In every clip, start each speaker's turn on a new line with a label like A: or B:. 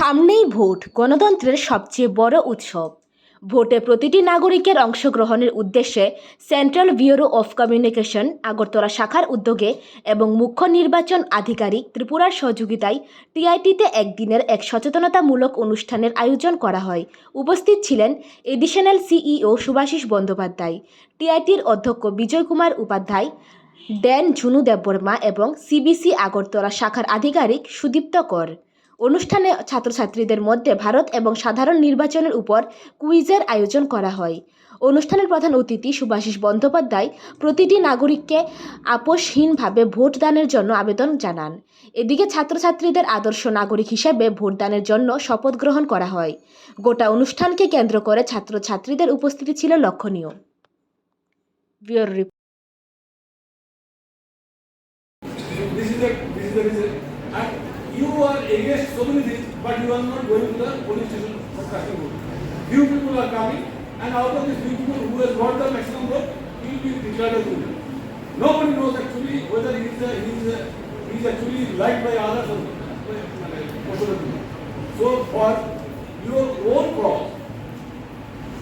A: সামনেই ভোট গণতন্ত্রের সবচেয়ে বড় উৎসব। ভোটে প্রতিটি নাগরিকের অংশগ্রহণের উদ্দেশ্যে Central Bureau of Communication, Agartala শাখার উদ্যোগে এবং মুখ্য নির্বাচন আধিকারিক ত্রিপুরার সহযোগিতায় টিআইটিতে একদিনের এক সচেতনতামূলক অনুষ্ঠানের আয়োজন করা হয়। উপস্থিত ছিলেন এডিশনাল সিইও সুভাষিস বন্দ্যোপাধ্যায়, টিআইটির অধ্যক্ষ বিজয় কুমার উপাধ্যায় ড্যান ঝুনু দেববর্মা এবং সিবিসি আগরতলা শাখার আধিকারিক সুদীপ্ত কর। অনুষ্ঠানে ছাত্রছাত্রীদের মধ্যে ভারত এবং সাধারণ নির্বাচনের উপর কুইজের আয়োজন করা হয় অনুষ্ঠানের প্রধান অতিথি সুভাষিস বন্দ্যোপাধ্যায় প্রতিটি নাগরিককে আপোষহীনভাবে ভোটদানের জন্য আবেদন জানান এদিকে ছাত্রছাত্রীদের আদর্শ নাগরিক হিসেবে ভোটদানের জন্য শপথ গ্রহণ করা হয় গোটা অনুষ্ঠানকে কেন্দ্র করে ছাত্রছাত্রীদের উপস্থিতি ছিল লক্ষণীয়।
B: This. You are against so many things, but you are not going to the police station for casting vote. Few people are coming, and out of these few people who has got the maximum vote, he will be declared as winner. Nobody knows actually whether he is a, he is a, he is actually liked by others or people. So for your own cause,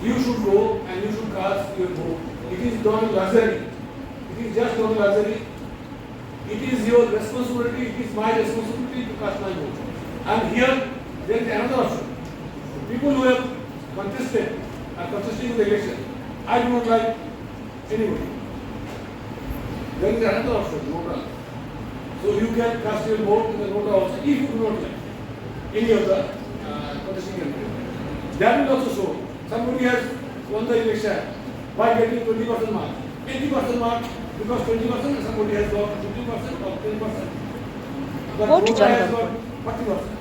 B: you should go and you should cast your vote. It is not a luxury. It is just not a luxury. It is your responsibility, it is my responsibility to cast my vote. And here, there is another option. People who have contested, are contesting the election, I do not like anybody. There is another option, Nota. So you can cast your vote in the Nota also, if you do not like any of the uh, contesting candidate. That will also show, somebody has won the election by getting twenty percent mark, eighty percent mark, because twenty percent, somebody has got fifty percent or ten percent. But
A: Vote
B: has got forty percent.